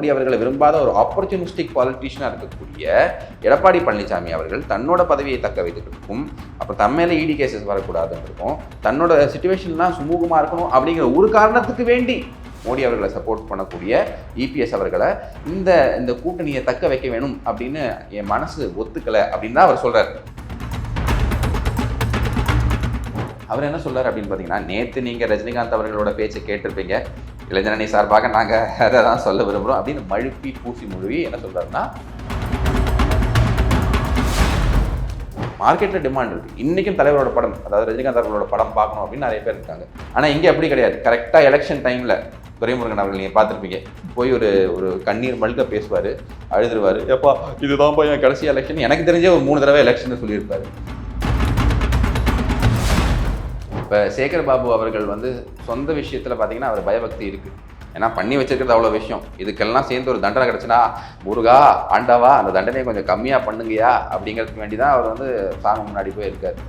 மோடி அவர்களை விரும்பாத ஒரு ஆப்பர்ச்சுனிஸ்டிக் பாலிட்டிஷியனாக இருக்கக்கூடிய எடப்பாடி பழனிசாமி அவர்கள் தன்னோட பதவியை தக்க வைத்துக்கிறதுக்கும் அப்புறம் தன் மேலே இடி கேசஸ் வரக்கூடாதுன்றிருக்கும் தன்னோட சுச்சுவேஷன்லாம் சுமூகமாக இருக்கணும் அப்படிங்கிற ஒரு காரணத்துக்கு வேண்டி மோடி அவர்களை சப்போர்ட் பண்ணக்கூடிய இபிஎஸ் அவர்களை இந்த இந்த கூட்டணியை தக்க வைக்க வேணும் அப்படின்னு என் மனசு ஒத்துக்கலை அப்படின்னு தான் அவர் சொல்கிறார் அவர் என்ன சொல்கிறார் அப்படின்னு பார்த்தீங்கன்னா நேற்று நீங்கள் ரஜினிகாந்த் அவர்களோட பேச்சை கேட்டிருப்பீங்க. இளைஞரணி சார்பாக நாங்கள் அதை தான் சொல்ல விரும்புகிறோம் அப்படின்னு மழுப்பி பூசி முழுவி என்ன சொல்றாருன்னா மார்க்கெட்டில் டிமாண்ட் இருக்குது இன்றைக்கும் தலைவரோட படம் அதாவது ரஜினிகாந்த் அவர்களோட படம் பார்க்கணும் அப்படின்னு நிறைய பேர் இருக்காங்க. ஆனால் இங்கே அப்படி கிடையாது. கரெக்டாக எலெக்ஷன் டைமில் துரைமுருகன் அவர்கள் நீங்கள் பார்த்துருப்பீங்க. போய் ஒரு ஒரு கண்ணீர் மல்க பேசுவார் அழுதுருவார். எப்பா இதுதான் போய் என் கடைசி எலெக்ஷன் எனக்கு தெரிஞ்ச ஒரு மூணு தடவை எலெக்ஷன் சொல்லியிருப்பாரு. இப்போ சேகர் பாபு அவர்கள் வந்து சொந்த விஷயத்தில் பார்த்தீங்கன்னா அவர் பயபக்தி இருக்குது ஏன்னா பண்ணி வச்சிருக்கிறது அவ்வளோ விஷயம். இதுக்கெல்லாம் சேர்ந்து ஒரு தண்டனை கிடச்சுன்னா முருகா ஆண்டாவா அந்த தண்டனையை கொஞ்சம் கம்மியாக பண்ணுங்கயா அப்படிங்கிறதுக்கு வேண்டி தான் அவர் வந்து சாமி முன்னாடி போய் இருக்கார்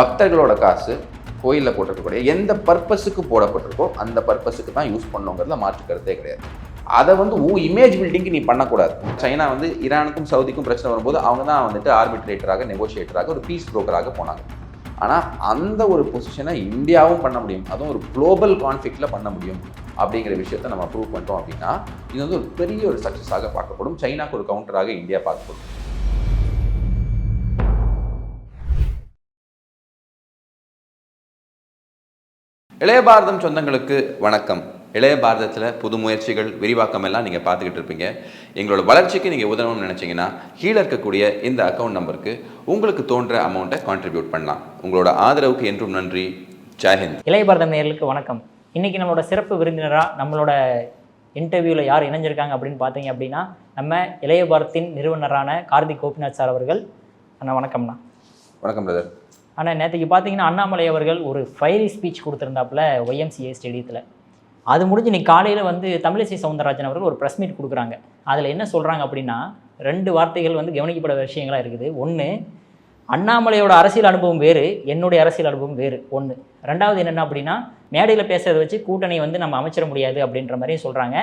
பக்தர்களோட காசு கோயிலில் போட்டிருக்கக்கூடிய எந்த பர்பஸுக்கு போடப்பட்டிருக்கோ அந்த பர்பஸுக்கு தான் யூஸ் பண்ணுங்கிறதுல மாற்று கருத்தே கிடையாது. அதை வந்து ஊ இமேஜ் பில்டிங்க்கு நீ பண்ணக்கூடாது. சைனா வந்து ஈரானுக்கும் சவுதிக்கும் பிரச்சனை வரும்போது அவங்க தான் வந்துட்டு ஆர்பிட்ரேட்டராக நெகோஷியேட்டராக ஒரு பீஸ் புரோக்கராக போனாங்க. ஆனால் அந்த ஒரு பொசிஷனை இந்தியாவும் பண்ண முடியும். அதுவும் ஒரு குளோபல் கான்ஃப்ளிக்டில் பண்ண முடியும் அப்படிங்கிற விஷயத்த நம்ம ப்ரூவ் பண்ணிட்டோம் அப்படின்னா இது வந்து ஒரு பெரிய ஒரு சக்ஸஸாக பார்க்கப்படும். சைனாக்கு ஒரு கவுண்டராக இந்தியா பார்க்கப்படும். இளைய பாரதம் சொந்தங்களுக்கு வணக்கம். இளைய பாரதத்தில் புது முயற்சிகள் விரிவாக்கம் எல்லாம் நீங்கள் பார்த்துக்கிட்டு இருப்பீங்க. எங்களோட வளர்ச்சிக்கு நீங்கள் உதவணும்னு நினச்சிங்கன்னா கீழே இருக்கக்கூடிய இந்த அக்கௌண்ட் நம்பருக்கு உங்களுக்கு தோன்ற அமௌண்ட்டை கான்ட்ரிபியூட் பண்ணலாம். உங்களோட ஆதரவுக்கு என்றும் நன்றி. ஜெயஹிந்த் இளைய பாரதம் நேயர்களுக்கு வணக்கம். இன்னைக்கு நம்மளோட சிறப்பு விருந்தினராக நம்மளோட இன்டர்வியூவில் யார் இணைஞ்சிருக்காங்க அப்படின்னு பார்த்தீங்க அப்படின்னா நம்ம இளைய பாரத்தின் நிறுவனரான கார்த்திக் கோபிநாத் சார் அவர்கள். அண்ணா வணக்கம்ண்ணா. வணக்கம் பிரதர் ஆனால் நேற்றுக்கு பார்த்தீங்கன்னா அண்ணாமலை அவர்கள் ஒரு ஃபைரி ஸ்பீச் கொடுத்துருந்தாப்புல ஒய்எம்சிஏ ஸ்டேடியத்தில் அது முடிஞ்சு இன்னைக்கு காலையில் வந்து தமிழிசை சவுந்தரராஜன் அவர்கள் ஒரு ப்ரெஸ் மீட் கொடுக்குறாங்க. அதில் என்ன சொல்கிறாங்க அப்படின்னா ரெண்டு வார்த்தைகள் வந்து கவனிக்கப்பட விஷயங்களாக இருக்குது. ஒன்று அண்ணாமலையோட அரசியல் அனுபவம் வேறு என்னுடைய அரசியல் அனுபவம் வேறு. ஒன்று ரெண்டாவது என்னென்ன அப்படின்னா மேடையில் பேசுறதை வச்சு கூட்டணி வந்து நம்ம அமைச்சிட முடியாது அப்படின்ற மாதிரியும் சொல்கிறாங்க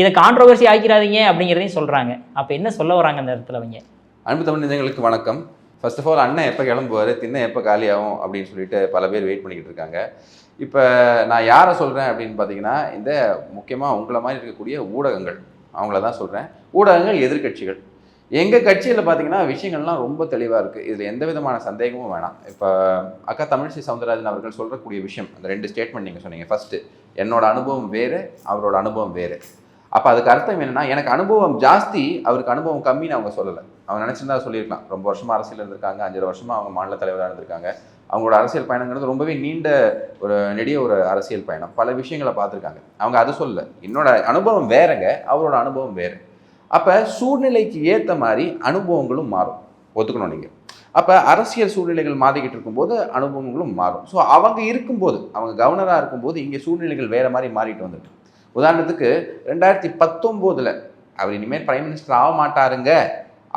இதை கான்ட்ரவர்சி ஆக்கிறாதீங்க அப்படிங்கிறதையும் சொல்கிறாங்க அப்போ என்ன சொல்ல வராங்க அந்த இடத்துல அவங்க? அன்பு தமிழ் நிஜங்களுக்கு வணக்கம். ஃபர்ஸ்ட் ஆஃப் ஆல் அண்ணன் எப்போ கிளம்புவார்? தின்ன எப்போ காலியாகும் அப்படின்னு சொல்லிட்டு பல பேர் வெயிட் பண்ணிக்கிட்டு இருக்காங்க. இப்போ நான் யாரை சொல்கிறேன் அப்படின்னு பார்த்தீங்கன்னா இந்த முக்கியமாக உங்களை மாதிரி இருக்கக்கூடிய ஊடகங்கள். அவங்கள தான் சொல்கிறேன் ஊடகங்கள் எதிர்க்கட்சிகள். எங்கள் கட்சியில் பார்த்தீங்கன்னா விஷயங்கள்லாம் ரொம்ப தெளிவாக இருக்குது இதில் எந்த விதமான சந்தேகமும் வேணாம். இப்போ அக்கா தமிழிசை சவுந்தரராஜன் அவர்கள் சொல்கிறக்கூடிய விஷயம் அந்த ரெண்டு ஸ்டேட்மெண்ட் நீங்கள் சொன்னீங்க. ஃபஸ்ட்டு என்னோட அனுபவம் வேறு அவரோட அனுபவம் வேறு. அப்போ அதுக்கு அர்த்தம் என்னென்னா எனக்கு அனுபவம் ஜாஸ்தி அவருக்கு அனுபவம் கம்மின்னு அவங்க சொல்லலை. அவங்க நினச்சிருந்தா சொல்லியிருக்கலாம். ரொம்ப வருஷமாக அரசியல் இருந்திருக்காங்க அஞ்சரை வருஷமாக அவங்க மாநில தலைவராக இருந்திருக்காங்க. அவங்களோட அரசியல் பயணங்கிறது ரொம்பவே நீண்ட ஒரு நெடிய ஒரு அரசியல் பயணம். பல விஷயங்களை பார்த்துருக்காங்க. அவங்க அது சொல்லல. என்னோட அனுபவம் வேறங்க. அவரோட அனுபவம் வேறு. அப்போ சூழ்நிலைக்கு ஏற்ற மாதிரி அனுபவங்களும் மாறும். ஒத்துக்கணும் நீங்கள் அப்போ அரசியல் சூழ்நிலைகள் மாறிக்கிட்டு இருக்கும்போது அனுபவங்களும் மாறும். ஸோ அவங்க இருக்கும்போது அவங்க கவர்னராக இருக்கும்போது இங்கே சூழ்நிலைகள் வேறு மாதிரி மாறிட்டு வந்துட்டு. உதாரணத்துக்கு ரெண்டாயிரத்தி பத்தொம்போதில் அவர் இனிமேல் பிரைம் மினிஸ்டர் ஆக மாட்டாருங்க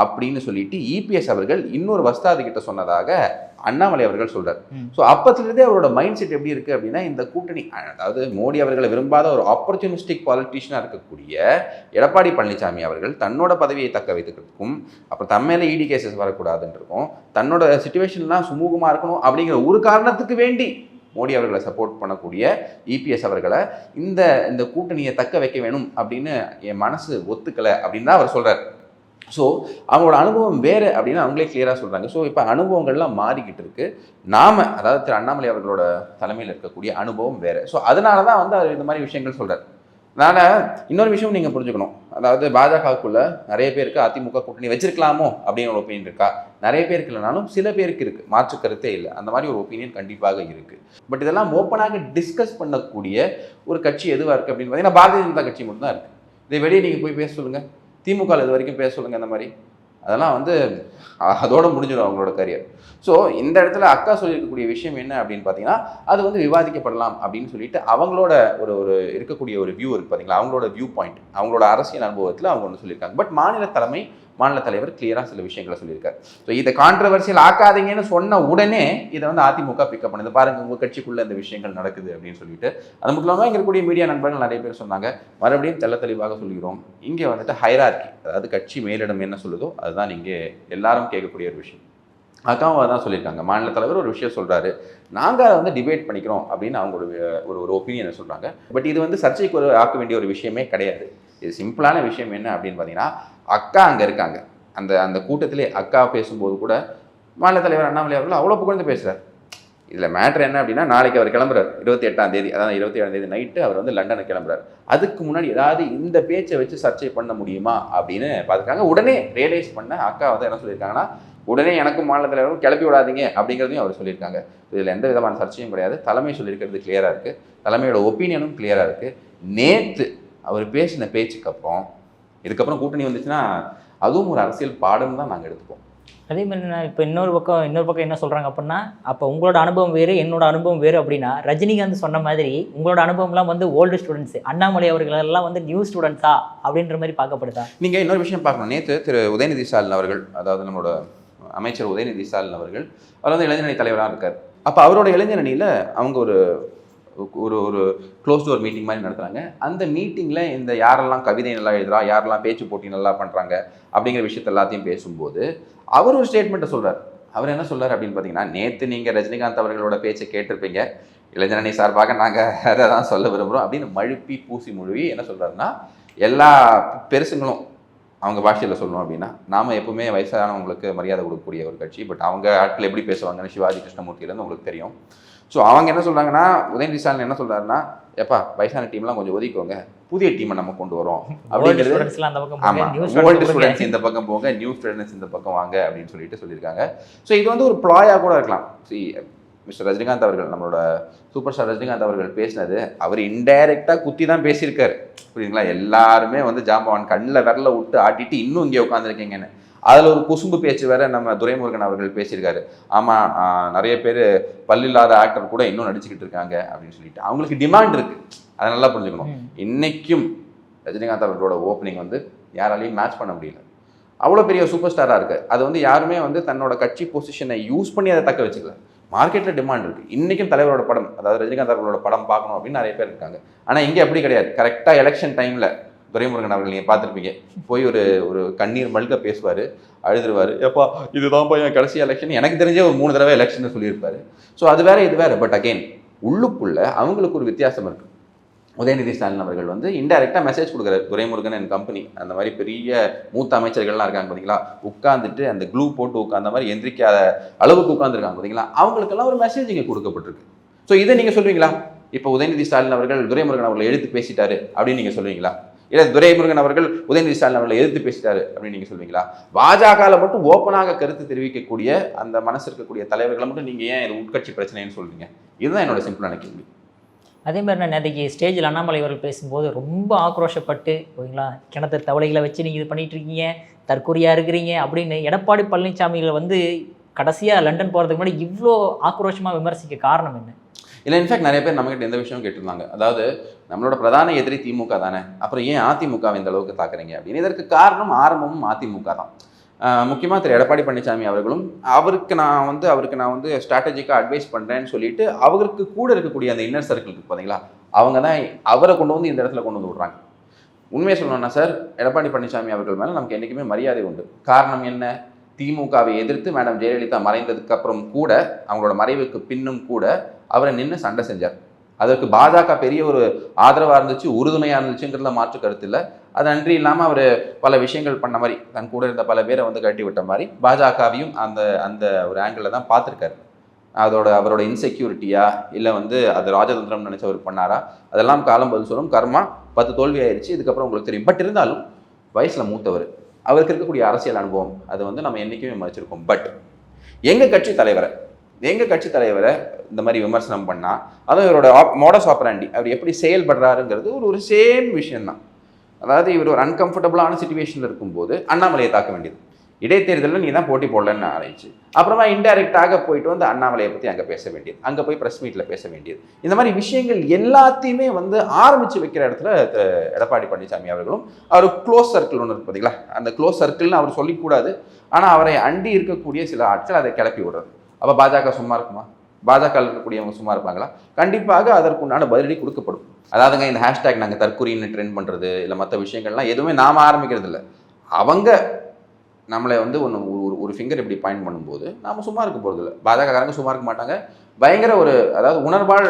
அப்படின்னு சொல்லிட்டு இபிஎஸ் அவர்கள் இன்னொரு வஸ்தாது கிட்ட சொன்னதாக அண்ணாமலை அவர்கள் சொல்றார். ஸோ அப்பத்திலிருந்தே அவரோட மைண்ட் செட் எப்படி இருக்கு அப்படின்னா இந்த கூட்டணி அதாவது மோடி அவர்களை விரும்பாத ஒரு ஆப்பர்ச்சுனிஸ்டிக் பாலிட்டிஷியனாக இருக்கக்கூடிய எடப்பாடி பழனிசாமி அவர்கள் தன்னோட பதவியை தக்க வைத்துக்கிறதுக்கும் அப்புறம் தன் மேலே இடி கேசஸ் வரக்கூடாதுன்னு இருக்கும் தன்னோட சுச்சுவேஷன்லாம் சுமூகமாக இருக்கணும் அப்படிங்கிற ஒரு காரணத்துக்கு வேண்டி மோடி அவர்களை சப்போர்ட் பண்ணக்கூடிய இபிஎஸ் அவர்களை இந்த இந்த கூட்டணியை தக்க வைக்க வேணும் அப்படின்னு என் மனசு ஒத்துக்கலை அப்படின்னு தான் அவர் சொல்றார் ஸோ அவங்களோட அனுபவம் வேறு அப்படின்னு அவங்களே கிளியராக சொல்கிறாங்க ஸோ இப்போ அனுபவங்கள்லாம் மாறிக்கிட்டு இருக்குது நாம் அதாவது திரு அண்ணாமலை அவர்களோட தலைமையில் இருக்கக்கூடிய அனுபவம் வேறு. ஸோ அதனால தான் வந்து அவர் இந்த மாதிரி விஷயங்கள் சொல்கிறார் அதனால் இன்னொரு விஷயம் நீங்கள் புரிஞ்சுக்கணும். அதாவது பாஜகவுக்குள்ள நிறைய பேருக்கு அதிமுக கூட்டணி வச்சிருக்கலாமோ அப்படின்னு ஒரு ஒப்பீனியன் இருக்கா? நிறைய பேருக்கு இல்லைனாலும் சில பேருக்கு இருக்குது மாற்று கருத்தே இல்லை. அந்த மாதிரி ஒரு ஒப்பீனியன் கண்டிப்பாக இருக்குது பட் இதெல்லாம் ஓப்பனாக டிஸ்கஸ் பண்ணக்கூடிய ஒரு கட்சி எதுவாக இருக்குது அப்படின்னு பார்த்தீங்கன்னா பாரதிய ஜனதா கட்சி மட்டும்தான் இருக்குது இதை வெளியே நீங்கள் போய் பேச சொல்லுங்கள் திமுக இது வரைக்கும் பேச சொல்லுங்கள் அந்த மாதிரி. அதெல்லாம் வந்து அதோடு முடிஞ்சிடும் அவங்களோட கரியர் ஸோ இந்த இடத்துல அக்கா சொல்லியிருக்கக்கூடிய விஷயம் என்ன அப்படின்னு பார்த்தீங்கன்னா அது வந்து விவாதிக்கப்படலாம் அப்படின்னு சொல்லிட்டு அவங்களோட ஒரு ஒரு இருக்கக்கூடிய ஒரு வியூ இருக்கு பார்த்தீங்களா அவங்களோட வியூ பாயிண்ட் அவங்களோட அரசியல் அனுபவத்தில் அவங்க ஒன்று சொல்லியிருக்காங்க. பட் மாநில தலைமை மாநில தலைவர் கிளியராக சில விஷயங்களை சொல்லியிருக்காரு. ஸோ இதை கான்ட்ரவர்சியல் ஆக்காதீங்கன்னு சொன்ன உடனே இதை வந்து அதிமுக பிக்கப் பண்ணுது. பாருங்க உங்கள் கட்சிக்குள்ளே இந்த விஷயங்கள் நடக்குது அப்படின்னு சொல்லிட்டு. அது மட்டும் இல்லாமல் இங்கே இருக்கக்கூடிய மீடியா நண்பர்கள் நிறைய பேர் சொன்னாங்க மறுபடியும் தெள்ள தெளிவாக சொல்கிறோம். இங்கே வந்துட்டு ஹைரார்கி அதாவது கட்சி மேலிடம் என்ன சொல்லுதோ அதுதான் இங்கே எல்லாரும் கேட்கக்கூடிய ஒரு விஷயம். அக்காவும் அதான் சொல்லியிருக்காங்க. மாநில தலைவர் ஒரு விஷயம் சொல்கிறாரு நாங்கள் அதை வந்து டிபேட் பண்ணிக்கிறோம் அப்படின்னு அவங்க ஒரு ஒரு ஒப்பீனியனை சொல்கிறாங்க பட் இது வந்து சர்ச்சைக்கு ஒரு ஆக்க வேண்டிய ஒரு விஷயமே கிடையாது. இது சிம்பிளான விஷயம் என்ன அப்படின்னு பார்த்தீங்கன்னா அக்கா அங்கே இருக்காங்க. அந்த அந்த கூட்டத்திலே அக்கா பேசும்போது கூட மாநில தலைவர் அண்ணாமலை அவர்கள் அவ்வளோ புகழ்ந்து பேசுகிறார் இதில் மேட்ரு என்ன அப்படின்னா நாளைக்கு அவர் கிளம்புறாரு. இருபத்தி எட்டாம் தேதி அதாவது இருபத்தி ஏழாம் தேதி நைட்டு அவர் வந்து லண்டனுக்கு கிளம்புறாரு. அதுக்கு முன்னாடி ஏதாவது இந்த பேச்சை வச்சு சர்ச்சை பண்ண முடியுமா அப்படின்னு பார்த்துருக்காங்க. உடனே ரியலைஸ் பண்ண அக்கா வந்து என்ன சொல்லியிருக்காங்கன்னா உடனே எனக்கும் மாநில தலைவரும் கிளப்பி விடாதீங்க அப்படிங்கிறதையும் அவர் சொல்லியிருக்காங்க. இதில் எந்த விதமான சர்ச்சையும் கிடையாது. தலைமை சொல்லியிருக்கிறது கிளியராக இருக்குது தலைமையோட ஒப்பீனியனும் கிளியராக இருக்குது நேற்று அவர் பேசின பேச்சுக்கு அப்புறம் இதுக்கப்புறம் கூட்டணி வந்துச்சுன்னா அதுவும் ஒரு அரசியல் பாடம் தான் நாங்கள் எடுத்துப்போம். அதே மாதிரி நான் இப்போ இன்னொரு பக்கம் இன்னொரு பக்கம் என்ன சொல்கிறாங்க அப்படின்னா அப்போ உங்களோட அனுபவம் வேறு என்னோட அனுபவம் வேறு அப்படின்னா ரஜினிகாந்த் சொன்ன மாதிரி உங்களோட அனுபவம்லாம் வந்து ஓல்டு ஸ்டூடெண்ட்ஸ் அண்ணாமலை அவர்கள் எல்லாம் வந்து நியூ ஸ்டூடெண்ட்ஸா அப்படின்ற மாதிரி பார்க்கப்படுதா? நீங்கள் இன்னொரு விஷயம் பார்க்கணும். நேற்று திரு உதயநிதி ஸ்டாலின் அவர்கள் அதாவது நம்மளோட அமைச்சர் உதயநிதி ஸ்டாலின் அவர்கள் அவர் வந்து இளைஞரணி தலைவராக இருக்கார். அப்போ அவரோட இளைஞரணியில் அவங்க ஒரு ஒரு ஒரு க்ளோஸ் டோர் மீட்டிங் மாதிரி நடத்துகிறாங்க அந்த மீட்டிங்கில் இந்த யாரெல்லாம் கவிதை நல்லா எழுதுறா யாரெல்லாம் பேச்சு போட்டி நல்லா பண்ணுறாங்க அப்படிங்கிற விஷயத்த எல்லாத்தையும் பேசும்போது அவர் ஒரு ஸ்டேட்மெண்ட்டை சொல்கிறார் அவர் என்ன சொல்கிறார் அப்படின்னு பார்த்தீங்கன்னா நேற்று நீங்கள் ரஜினிகாந்த் அவர்களோட பேச்சை கேட்டிருப்பீங்க. இளைஞரணி சார்பாக நாங்கள் அதை தான் சொல்ல விரும்புகிறோம் அப்படின்னு மழுப்பி பூசி முழுவி என்ன சொல்கிறாருன்னா எல்லா பெருசுங்களும் அவங்க பாஷையில் சொல்லணும் அப்படின்னா நாம எப்பவுமே வயசானவங்களுக்கு மரியாதை கொடுக்கக்கூடிய ஒரு கட்சி. பட் அவங்க ஆட்கள் எப்படி பேசுவாங்கன்னு சிவாஜி கிருஷ்ணமூர்த்தியிலேருந்து உங்களுக்கு தெரியும். ஸோ அவங்க என்ன சொல்றாங்கன்னா உதயநிதி ஸ்டாலின் என்ன சொல்றாருன்னா எப்பா வயசான டீம்லாம் கொஞ்சம் ஒதுக்கிக்கோங்க. புதிய டீமை நம்ம கொண்டு வரோம். அப்படிங்கிறது new ஓல்டு ஸ்டூடெண்ட்ஸ். இந்த பக்கம் போங்க நியூ ஸ்டூடெண்ட்ஸ் இந்த பக்கம் வாங்க அப்படின்னு சொல்லிட்டு சொல்லியிருக்காங்க. ஸோ இது வந்து ஒரு ப்ளாயா கூட இருக்கலாம். மிஸ்டர் ரஜினிகாந்த் அவர்கள் நம்மளோட சூப்பர் ஸ்டார் ரஜினிகாந்த் அவர்கள் பேசினது அவர் இன்டைரக்டாக குத்தி தான் பேசியிருக்காரு. புரியுதுங்களா? எல்லாருமே வந்து ஜாம்பவான் கண்ணில் விரல விட்டு ஆட்டிட்டு இன்னும் இங்கே உட்காந்துருக்கீங்கன்னு அதில் ஒரு குசும்பு பேச்சு வேற நம்ம துரைமுருகன் அவர்கள் பேசியிருக்காரு. ஆமாம் நிறைய பேர் பல்லில்லாத ஆக்டர் கூட இன்னும் நடிச்சுக்கிட்டு இருக்காங்க அப்படின்னு சொல்லிட்டு. அவங்களுக்கு டிமாண்ட் இருக்கு. அதை நல்லா புரிஞ்சுக்கணும். இன்னைக்கும் ரஜினிகாந்த் அவர்களோட ஓப்பனிங் வந்து யாராலையும் மேட்ச் பண்ண முடியல. அவ்வளோ பெரிய சூப்பர் ஸ்டாராக இருக்கு அது வந்து யாருமே வந்து தன்னோட கட்சி பொசிஷனை யூஸ் பண்ணி அதை தக்க வச்சுக்கல. மார்க்கெட்டில் டிமாண்ட் இருக்குது இன்றைக்கும் தலைவரோட படம் அதாவது ரஜினிகாந்த் அவர்களோட படம் பார்க்கணும் அப்படின்னு நிறைய பேர் இருக்காங்க. ஆனால் இங்கே அப்படி கிடையாது. கரெக்டாக எலெக்ஷன் டைமில் துரைமுருகன் அவர்கள் நீங்கள் பார்த்துருப்பீங்க. போய் ஒரு ஒரு கண்ணீர் மல்க பேசுவார் அழுதுருவார். எப்பா இதுதான் போய் என் கடைசி எலெக்ஷன் எனக்கு தெரிஞ்சே ஒரு மூணு தடவை எலெக்ஷன் சொல்லியிருப்பாரு. ஸோ அது வேற இது வேற. பட் அகெயின் உள்ளுக்குள்ளே அவங்களுக்கு ஒரு வித்தியாசம் இருக்குது உதயநிதி ஸ்டாலின் அவர்கள் வந்து இன்டெரக்டாக மெசேஜ் கொடுக்குறாரு. துரைமுருகன் அண்ட் கம்பெனி அந்த மாதிரி பெரிய மூத்த அமைச்சர்கள்லாம் இருக்காங்க பார்த்தீங்களா உட்காந்துட்டு அந்த க்ளூ போட்டு உட்காந்த மாதிரி எந்திரிக்காத அளவுக்கு உட்காந்துருக்காங்க பார்த்தீங்களா அவங்களுக்கெல்லாம் ஒரு மெசேஜ் இங்கே கொடுக்கப்பட்டிருக்கு. ஸோ இதை நீங்கள் சொல்லுவீங்களா இப்போ உதயநிதி ஸ்டாலின் அவர்கள் துரைமுருகன் அவர்களை எடுத்து பேசிட்டாரு அப்படின்னு நீங்கள் சொல்லுவீங்களா இல்லை துரைமுருகன் அவர்கள் உதயநிதி ஸ்டாலின் அவர்களை எதிர்த்து பேசிட்டாரு அப்படின்னு நீங்கள் சொல்லுவீங்களா பாஜகவில் மட்டும் ஓப்பனாக கருத்து தெரிவிக்கக்கூடிய அந்த மனசு இருக்கக்கூடிய தலைவர்களை மட்டும் நீங்கள் ஏன் இது உட்கட்சி பிரச்சனைன்னு சொல்வீங்க இதுதான் என்னோட சிம்பிளான கேள்வி. அதே மாதிரி நான் நேற்றுக்கு ஸ்டேஜில் அண்ணாமலை அவர்கள் பேசும்போது ரொம்ப ஆக்ரோஷப்பட்டு ஓகேங்களா கிணத்து தவளைகளை வச்சு நீங்கள் இது பண்ணிகிட்ருக்கீங்க இருக்கீங்க தற்கொலையாக இருக்கிறீங்க அப்படின்னு எடப்பாடி பழனிசாமிகளை வந்து கடைசியாக லண்டன் போகிறதுக்கு முன்னாடி இவ்வளோ ஆக்ரோஷமாக விமர்சிக்க காரணம் என்ன? இல்லை இன்ஃபேக்ட் நிறைய பேர் நம்மகிட்ட எந்த விஷயம் கேட்டிருந்தாங்க. அதாவது நம்மளோட பிரதான எதிரி திமுக தானே அப்புறம் ஏன் அதிமுக இந்த அளவுக்கு தாக்குறீங்க அப்படின்னு. இதற்கு காரணம் ஆரம்பமும் அதிமுக தான். முக்கியமாக திரு எடப்பாடி பழனிசாமி அவர்களும் அவருக்கு நான் வந்து அவருக்கு நான் வந்து ஸ்ட்ராட்டஜிக்காக அட்வைஸ் பண்ணுறேன்னு சொல்லிட்டு அவருக்கு கூட இருக்கக்கூடிய அந்த இன்னர் சர்க்கிள் இருக்கு பார்த்தீங்களா அவங்க தான் அவரை கொண்டு வந்து இந்த இடத்துல கொண்டு வந்து விடுறாங்க. உண்மையை சொல்லணும்னா சார் எடப்பாடி பழனிசாமி அவர்கள் மேலே நமக்கு என்றைக்குமே மரியாதை உண்டு. காரணம் என்ன? திமுகவை எதிர்த்து மேடம் ஜெயலலிதா மறைந்ததுக்கு அப்புறம் கூட அவங்களோட மறைவுக்கு பின்னும் கூட அவரை நின்று சண்டை செஞ்சார். அதற்கு பாஜக பெரிய ஒரு ஆதரவாக இருந்துச்சு உறுதுணையாக இருந்துச்சுங்கிறதுல மாற்று கருத்து இல்லை. அது அன்றி இல்லாமல் அவர் பல விஷயங்கள் பண்ண மாதிரி தன் கூட இருந்த பல பேரை வந்து கட்டி விட்ட மாதிரி பாஜகவையும் அந்த அந்த ஒரு ஆங்கிளில் தான் பார்த்துருக்காரு. அதோட அவரோட இன்செக்யூரிட்டியா இல்லை வந்து அது ராஜதந்திரம் நினைச்சு அவர் பண்ணாரா அதெல்லாம் காலம் பதில் சொல்லும். கர்மா பத்து தோல்வி ஆயிடுச்சு இதுக்கப்புறம் உங்களுக்கு தெரியும். பட் இருந்தாலும் வயசில் மூத்தவர். அவருக்கு இருக்கக்கூடிய அரசியல் அனுபவம் அது வந்து நம்ம என்றைக்குமே மதிச்சிருக்கோம் பட் எங்கள் கட்சி தலைவரை எங்கள் கட்சி தலைவரை இந்த மாதிரி விமர்சனம் பண்ணால் அதுவும் இவரோட மோடஸ் ஆப்பராண்டி அவர் எப்படி செயல்படுறாருங்கிறது ஒரு ஒரு சேம் விஷயம்தான். அதாவது இவர் ஒரு அன்கம்ஃபர்டபுளான சுச்சுவேஷனில் இருக்கும்போது அண்ணாமலையை தாக்க வேண்டியது. இடைத்தேர்தலில் நீ தான் போட்டி போடலன்னு ஆரம்பிச்சு அப்புறமா இன்டைரக்டாக போயிட்டு வந்து அண்ணாமலையை பற்றி அங்கே பேச வேண்டியது. அங்கே போய் ப்ரெஸ் மீட்டில் பேச வேண்டியது. இந்த மாதிரி விஷயங்கள் எல்லாத்தையுமே வந்து ஆரம்பித்து வைக்கிற இடத்துல எடப்பாடி பழனிசாமி அவர்களும் அவர் க்ளோஸ் சர்க்கிள் ஒன்று இருக்கு பார்த்தீங்களா அந்த க்ளோஸ் சர்க்கிள்னு அவர் சொல்லிக்கூடாது. ஆனால் அவரை அண்டி இருக்கக்கூடிய சில ஆட்கள் அதை கிளப்பி விடுறது. அப்போ பாஜக சும்மா இருக்குமா? பாஜக இருக்கக்கூடியவங்க சும்மா இருப்பாங்களா? கண்டிப்பாக அதற்குண்டான பதிலடி கொடுக்கப்படும். அதாவதுங்க இந்த ஹேஷ்டேக் நாங்கள் தற்கூரின்னு ட்ரெண்ட் பண்ணுறது இல்லை மற்ற விஷயங்கள்லாம் எதுவுமே நாம் ஆரம்பிக்கிறது இல்லை அவங்க நம்மளை வந்து ஒன்று ஒரு ஒரு ஃபிங்கர் இப்படி பாயிண்ட் பண்ணும்போது நாம் சும்மா இருக்க போகிறது இல்லை பாஜகக்காரங்க சும்மா இருக்க மாட்டாங்க. பயங்கர ஒரு அதாவது உணர்வால்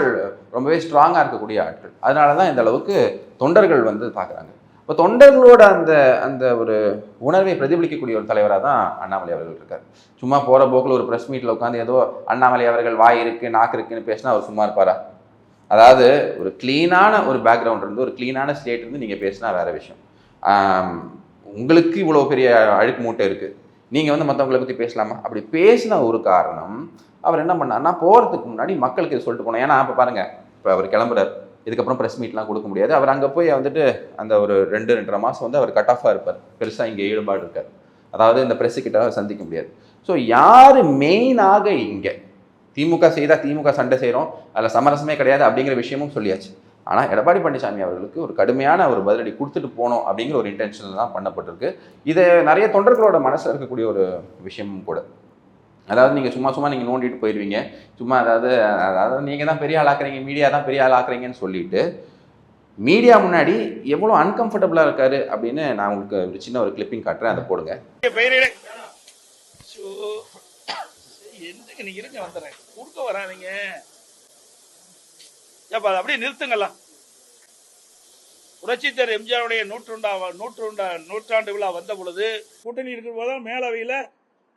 ரொம்பவே ஸ்ட்ராங்காக இருக்கக்கூடிய ஆட்கள். அதனால தான் இந்த அளவுக்கு தொண்டர்கள் வந்து பார்க்குறாங்க இப்போ தொண்டர்களோட அந்த அந்த ஒரு உணர்வை பிரதிபலிக்கக்கூடிய ஒரு தலைவராக தான் அண்ணாமலை அவர்கள் இருக்கார். சும்மா போகிற போக்கில் ஒரு ப்ரெஸ் மீட்டில் உட்காந்து ஏதோ அண்ணாமலை அவர்கள் வாய் இருக்குது நாக்கு இருக்குன்னு பேசினா அவர் சும்மா இருப்பாரா? அதாவது ஒரு க்ளீனான ஒரு பேக்ரவுண்ட் இருந்து ஒரு க்ளீனான ஸ்டேட் இருந்து நீங்கள் பேசினா வேற விஷயம். உங்களுக்கு இவ்வளோ பெரிய அழுக்கு மூட்டை இருக்குது நீங்கள் வந்து மற்றவங்களை பற்றி பேசலாமா? அப்படி பேசின ஒரு காரணம் அவர் என்ன பண்ணார்னா போகிறதுக்கு முன்னாடி மக்களுக்கு இது சொல்லிட்டு போனோம் ஏன்னா இப்போ பாருங்கள் இப்போ அவர் கிளம்புறாரு. இதுக்கப்புறம் ப்ரெஸ் மீட்லாம் கொடுக்க முடியாது. அவர் அங்கே போய் வந்துட்டு அந்த ஒரு ரெண்டு ரெண்டரை மாதம் வந்து அவர் கட் ஆஃபாக இருப்பார். பெருசாக இங்கே ஈடுபாடு இருக்கார் அதாவது இந்த ப்ரெஸ்ஸு கிட்ட அவர் சந்திக்க முடியாது. ஸோ யார் மெயினாக இங்கே? திமுக செய்தால் திமுக சண்டை செய்கிறோம் அதில் சமரசமே கிடையாது அப்படிங்கிற விஷயமும் சொல்லியாச்சு. ஆனால் எடப்பாடி பழனிசாமி அவர்களுக்கு ஒரு கடுமையான ஒரு பதிலடி கொடுத்துட்டு போகணும் அப்படிங்கிற ஒரு இன்டென்ஷனில் தான் பண்ணப்பட்டிருக்கு. இது நிறைய தொண்டர்களோட மனசில் இருக்கக்கூடிய ஒரு விஷயமும் கூட. அதாவது நீங்கள் சும்மா சும்மா நீங்கள் நோண்டிட்டு போயிடுவீங்க சும்மா அதாவது அதாவது நீங்கள் தான் பெரிய ஆளாக்குறீங்க மீடியா தான் பெரிய ஆளாக்குறீங்கன்னு சொல்லிட்டு மீடியா முன்னாடி எவ்வளோ அன்கம்ஃபர்டபுளாக இருக்காரு அப்படின்னு நான் உங்களுக்கு ஒரு சின்ன ஒரு கிளிப்பிங் காட்டுறேன். அதை போடுங்க. பெயரிலே ஷோ, இருங்க வந்துடுறேன். குறுக்க வராதீங்க. ஏப்பா அதை அப்படியே நிறுத்துங்கலாம் புரட்சித்தர் எம்ஜிஆருடைய நூற்றுண்டா நூற்றுண்டா நூற்றாண்டு விழா வந்த பொழுது கூட்டணி இருக்கிற போதுதான் மேலவையில்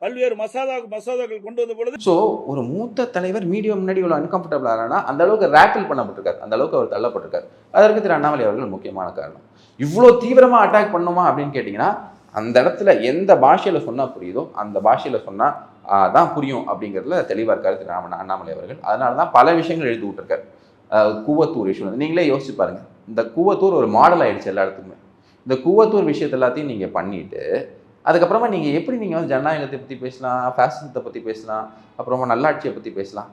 பல்வேறு மசாதா மசோதாக்கள் கொண்டு வந்த பொழுது ஸோ ஒரு மூத்த தலைவர் மீடியா முன்னாடி இவ்வளோ அன்கம்ஃபர்டபுள் ஆனா அந்த அளவுக்கு ரேக்கிள் பண்ணப்பட்டிருக்காரு. அந்த அளவுக்கு அவர் தள்ளப்பட்டிருக்காரு. அதற்கு திரு அண்ணாமலை அவர்கள் முக்கியமான காரணம். இவ்வளோ தீவிரமாக அட்டாக் பண்ணுமா அப்படின்னு கேட்டிங்கன்னா அந்த இடத்துல எந்த பாஷையில் சொன்னால் புரியுதோ அந்த பாஷையில் சொன்னால் தான் புரியும் அப்படிங்கிறதுல தெளிவாக இருக்காரு திரு அண்ணாமலை அவர்கள். அதனால தான் பல விஷயங்கள் எழுதி விட்டுருக்காரு. கூவத்தூர் இஷ்யூ நீங்களே யோசிச்சு பாருங்கள் இந்த கூவத்தூர் ஒரு மாடல் ஆயிடுச்சு எல்லா இடத்துக்குமே. இந்த கூவத்தூர் விஷயத்த எல்லாத்தையும் நீங்கள் பண்ணிவிட்டு அதுக்கப்புறமா நீங்கள் எப்படி நீங்கள் வந்து ஜனநாயகத்தை பற்றி பேசலாம் ஃபேஷனத்தை பற்றி பேசலாம் அப்புறமா நல்லாட்சியை பற்றி பேசலாம்?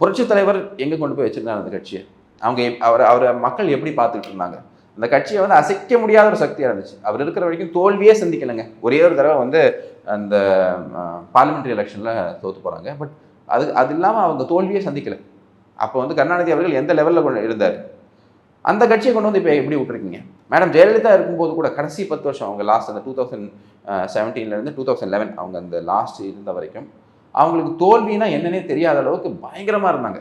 புரட்சித் தலைவர் எங்கே கொண்டு போய் வச்சுருந்தாங்க அந்த கட்சியை? அவங்க அவர் அவரை மக்கள் எப்படி பார்த்துட்டு இருந்தாங்க? அந்த கட்சியை வந்து அசைக்க முடியாத ஒரு சக்தியாக இருந்துச்சு. அவர் இருக்கிற வரைக்கும் தோல்வியே சந்திக்கலைங்க. ஒரே ஒரு தடவை வந்து அந்த பார்லிமெண்ட்ரி எலெக்ஷனில் தோற்று போகிறாங்க பட் அது அது இல்லாமல் அவங்க தோல்வியே சந்திக்கலை. அப்போ வந்து கருணாநிதி அவர்கள் எந்த லெவலில் இருந்தார்? அந்த கட்சியை கொண்டு வந்து இப்போ எப்படி விட்டுருக்கீங்க? மேடம் ஜெயலலிதா இருக்கும்போது கூட கடைசி பத்து வருஷம் அவங்க லாஸ்ட் அந்த டூ தௌசண்ட் செவன்டீன்லேருந்து டூ தௌசண்ட் லெவன் அவங்க அந்த லாஸ்ட் இருந்த வரைக்கும் அவங்களுக்கு தோல்வினா என்னன்னே தெரியாத அளவுக்கு பயங்கரமாக இருந்தாங்க.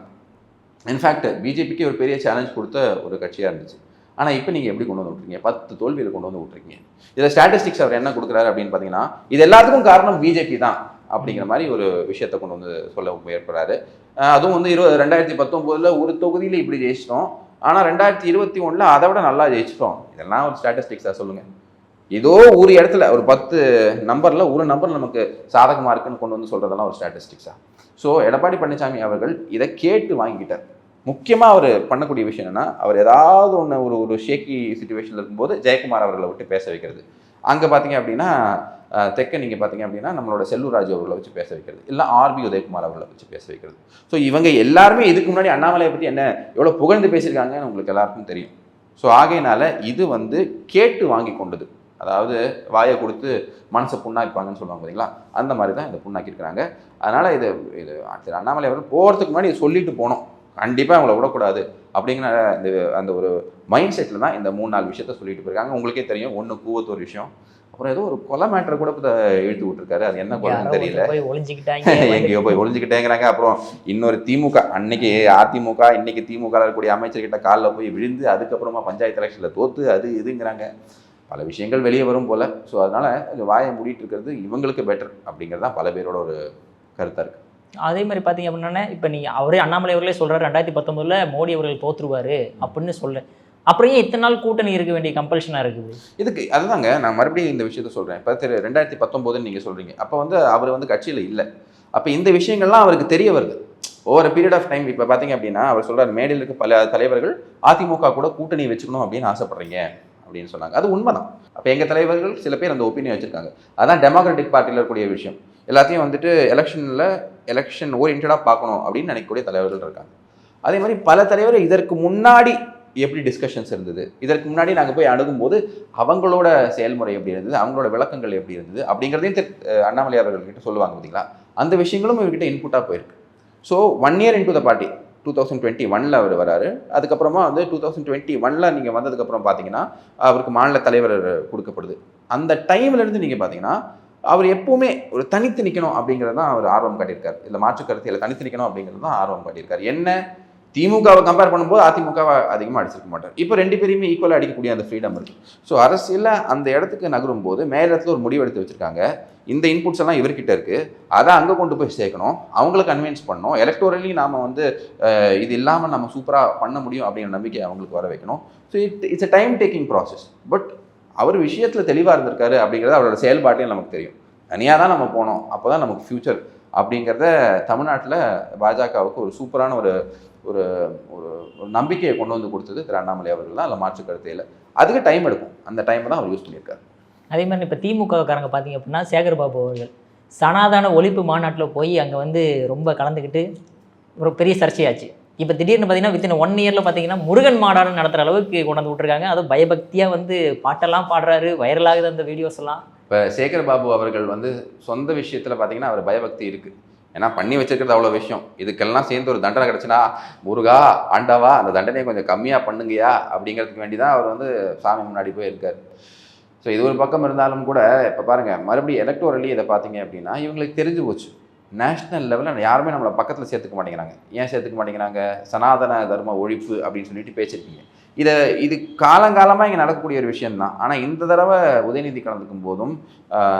இன்ஃபேக்ட் பிஜேபிக்கு ஒரு பெரிய சேலஞ்ச் கொடுத்த ஒரு கட்சியாக இருந்துச்சு. ஆனால் இப்போ நீங்கள் எப்படி கொண்டு வந்து விட்ருக்கீங்க பத்து தோல்வியில் கொண்டு வந்து விட்ருக்கீங்க இதில் ஸ்டாட்டிஸ்டிக்ஸ் அவர் என்ன கொடுக்குறாரு அப்படின்னு பார்த்தீங்கன்னா இது எல்லாத்துக்கும் காரணம் பிஜேபி தான் அப்படிங்கிற மாதிரி ஒரு விஷயத்தை கொண்டு வந்து சொல்ல முயற்படுறாரு. அதுவும் வந்து இருபது ரெண்டாயிரத்தி பத்தொம்போதில் ஒரு தொகுதியில் இப்படி ஜெயிச்சிட்டோம். ஆனால் ரெண்டாயிரத்தி இருபத்தி ஒன்றில் அதை விட நல்லா ஜெயிச்சிட்டோம். இதெல்லாம் ஒரு ஸ்டாட்டிஸ்டிக்ஸாக சொல்லுங்கள் ஏதோ ஒரு இடத்துல ஒரு பத்து நம்பரில் ஒரு நம்பர் நமக்கு சாதகமாக இருக்குன்னு கொண்டு வந்து சொல்கிறதெல்லாம் ஒரு ஸ்டாட்டிஸ்டிக்ஸாக ஸோ எடப்பாடி பழனிசாமி அவர்கள் இதை கேட்டு வாங்கிக்கிட்டார் முக்கியமாக அவர் பண்ணக்கூடிய விஷயம் என்னென்னா அவர் ஏதாவது ஒன்று ஒரு ஒரு ஷேக்கி சுச்சுவேஷனில் இருக்கும்போது ஜெயக்குமார் அவர்களை விட்டு பேச வைக்கிறது. அங்கே பார்த்தீங்க அப்படின்னா தெற்க நீங்கள் பார்த்தீங்க அப்படின்னா நம்மளோட செல்லூர் ராஜு அவர்களை வச்சு பேச வைக்கிறது. இல்லை ஆர்பி உதயகுமார் அவர்களை வச்சு பேச வைக்கிறது. ஸோ இவங்க எல்லாருமே இதுக்கு முன்னாடி அண்ணாமலையை பற்றி என்ன எவ்வளோ புகழ்ந்து பேசியிருக்காங்கன்னு உங்களுக்கு எல்லாருக்கும் தெரியும். ஸோ ஆகையினால இது வந்து கேட்டு வாங்கி கொண்டது. அதாவது வாயை கொடுத்து மனசை புண்ணாக்கிப்பாங்கன்னு சொல்லுவாங்க பார்த்தீங்களா அந்த மாதிரி தான் இதை புண்ணாக்கியிருக்கிறாங்க. அதனால் இது இது திரு அண்ணாமலை அவர்கள் போகிறதுக்கு முன்னாடி சொல்லிட்டு போனோம். கண்டிப்பாக அவங்கள விடக்கூடாது. அப்படிங்கிற இந்த அந்த ஒரு மைண்ட் செட்டில் தான் இந்த மூணு நாலு விஷயத்த சொல்லிட்டு போயிருக்காங்க. உங்களுக்கே தெரியும் ஒன்று கூவத்தூர் விஷயம் அப்புறம் ஏதோ ஒரு கொலை மேட்டரை கூட இப்ப இழுத்து விட்டுருக்காரு. அது என்ன கொலைன்னு தெரியல. எங்கேயோ போய் ஒளிஞ்சுக்கிட்டேங்கிறாங்க. அப்புறம் இன்னொரு திமுக அன்னைக்கு அதிமுக இன்னைக்கு திமுக இருக்கக்கூடிய அமைச்சர்கிட்ட காலில் போய் விழுந்து அதுக்கப்புறமா பஞ்சாயத்து எலெக்ஷனில் தோத்து அது இதுங்கிறாங்க. பல விஷயங்கள் வெளியே வரும் போல. ஸோ அதனால வாயை மூடிட்டு இருக்கிறது இவங்களுக்கு பெட்டர் அப்படிங்கிறது தான் பல பேரோட ஒரு கருத்தாக இருக்கு. அதே மாதிரி பார்த்தீங்க அப்படின்னா இப்போ நீ அவரே அண்ணாமலை அவர்களே சொல்றாரு ரெண்டாயிரத்தி பத்தொம்பதில் மோடி அவர்கள் தோத்துருவாரு அப்படின்னு சொல்கிறேன் அப்புறம் ஏன் இத்தனை நாள் கூட்டணி இருக்க வேண்டிய கம்பல்ஷனாக இருக்குது? இதுக்கு அதுதாங்க நான் மறுபடியும் இந்த விஷயத்த சொல்கிறேன் இப்போ திரு ரெண்டாயிரத்தி பத்தொம்போதுன்னு நீங்கள் சொல்கிறீங்க அப்போ வந்து அவர் வந்து கட்சியில் இல்லை. அப்போ இந்த விஷயங்கள்லாம் அவருக்கு தெரிய வருது. ஓவர் பீரியட் ஆஃப் டைம் இப்போ பார்த்தீங்க அப்படின்னா அவர் சொல்கிறார் மேடையில் இருக்க பல தலைவர்கள் அதிமுக கூட கூட்டணி வச்சுக்கணும் அப்படின்னு ஆசைப்படுறீங்க அப்படின்னு சொன்னாங்க. அது உண்மைதான். அப்போ எங்கள் தலைவர்கள் சில பேர் அந்த ஒப்பீனியன் வச்சுருக்காங்க. அதான் டெமோக்ராட்டிக் பார்ட்டியில் இருக்கக்கூடிய விஷயம். எல்லாத்தையும் வந்துட்டு எலெக்ஷனில் எலெக்ஷன் ஓரியன்டாக பார்க்கணும் அப்படின்னு நினைக்கக்கூடிய தலைவர்கள் இருக்காங்க. அதே மாதிரி பல தலைவர் இதற்கு முன்னாடி எப்படி டிஸ்கஷன்ஸ் இருந்தது? இதற்கு முன்னாடி நாங்கள் போய் அணுகும்போது அவங்களோட செயல்முறை எப்படி இருந்தது? அவங்களோட விளக்கங்கள் எப்படி இருந்தது? அப்படிங்கிறதையும் அண்ணாமலை அவர்கள்கிட்ட சொல்லுவாங்க பார்த்தீங்களா அந்த விஷயங்களும் இவர்கிட்ட இன்புட்டாக போயிருக்கு. So one year into the party two thousand twenty ஒனில் அவர் வராரு. அதுக்கப்புறமா வந்து டூ தௌசண்ட் டுவெண்ட்டி ஒனில் நீங்கள் வந்ததுக்கப்புறம் பார்த்தீங்கன்னா அவருக்கு மாநில தலைவர் கொடுக்கப்படுது. அந்த டைம்லேருந்து நீங்கள் பார்த்தீங்கன்னா அவர் எப்பவுமே ஒரு தனித்து நிற்கணும் அப்படிங்கிறது தான் அவர் ஆர்வம் காட்டியிருக்கார். இல்லை மாற்று கருத்தியில் தனித்து நிற்கணும் அப்படிங்கிறது தான் ஆர்வம் காட்டியிருக்கார். என்ன? திமுகவை கம்பேர் பண்ணும்போது அதிமுகவை அதிகமாக அடிச்சிருக்க மாட்டார். இப்போ ரெண்டு பேரையுமே ஈக்குவலாக அடிக்கக்கூடிய அந்த ஃப்ரீடம் இருக்குது ஸோ அரசியலில் அந்த இடத்துக்கு நகரும் போது மேலிடத்தில் ஒரு முடிவு எடுத்து வச்சுருக்காங்க. இந்த இன்புட்ஸ் எல்லாம் இவர்கிட்ட இருக்குது அதை அங்கே கொண்டு போய் சேர்க்கணும். அவங்கள கன்வின்ஸ் பண்ணணும். எலக்டோரலி நாம் வந்து இது இல்லாமல் நம்ம சூப்பராக பண்ண முடியும் அப்படிங்கிற நம்பிக்கை அவங்களுக்கு வர வைக்கணும். So it it's a time taking process but அவர் விஷயத்தில் தெளிவாக இருந்திருக்காரு அப்படிங்கிறது அவரோட செயல்பாட்டையும் நமக்கு தெரியும். தனியாக தான் நம்ம போனோம். அப்போ தான் நமக்கு ஃப்யூச்சர் அப்படிங்கிறத தமிழ்நாட்டில் பாஜகவுக்கு ஒரு சூப்பரான ஒரு ஒரு ஒரு நம்பிக்கையை கொண்டு வந்து கொடுத்தது திரு அண்ணாமலை அவர்கள் தான். அதில் மாற்று கருத்தையில் அதுக்கு டைம் எடுக்கும். அந்த டைமை தான் அவர் யூஸ் பண்ணியிருக்காரு. அதே மாதிரி இப்போ திமுகக்காரங்க பார்த்தீங்க அப்படின்னா சேகர் பாபு அவர்கள் சனாதன ஒழிப்பு மாநாட்டில் போய் அங்கே வந்து ரொம்ப கலந்துக்கிட்டு ஒரு பெரிய சர்ச்சையாச்சு. இப்போ திடீர்னு பார்த்தீங்கன்னா வித்தின் ஒன் இயரில் பார்த்தீங்கன்னா முருகன் மாடாடு நடத்துகிற அளவுக்கு கொண்டு வந்து விட்ருக்காங்க அதுவும் பயபக்தியாக வந்து பாட்டெல்லாம் பாடுறாரு வைரலாகுது அந்த வீடியோஸ் எல்லாம். இப்போ சேகர் பாபு அவர்கள் வந்து சொந்த விஷயத்தில் பார்த்தீங்கன்னா அவர் பயபக்தி இருக்குது ஏன்னா பண்ணி வச்சிருக்கிறது அவ்வளோ விஷயம். இதுக்கெல்லாம் சேர்ந்து ஒரு தண்டனை கிடச்சினா முருகா ஆண்டவா அந்த தண்டனையை கொஞ்சம் கம்மியாக பண்ணுங்கயா அப்படிங்கிறதுக்கு வேண்டி தான் அவர் வந்து சாமி முன்னாடி போய் இருக்கார் ஸோ இது ஒரு பக்கம் இருந்தாலும் கூட இப்போ பாருங்கள் மறுபடியும் எலக்டோரலி இதை பார்த்தீங்க அப்படின்னா இவங்களுக்கு தெரிஞ்சு போச்சு. நேஷ்னல் லெவலில் யாருமே நம்மளை பக்கத்தில் சேர்த்துக்க மாட்டேங்கிறாங்க. ஏன் சேர்த்துக்க மாட்டேங்கிறாங்க? சனாதன தர்ம ஒழிப்பு அப்படின்னு சொல்லிட்டு பேசியிருக்கீங்க இதை இது காலங்காலமாக இங்கே நடக்கக்கூடிய ஒரு விஷயம்தான். ஆனால் இந்த தடவை உதயநிதி கலந்துக்கும் போதும்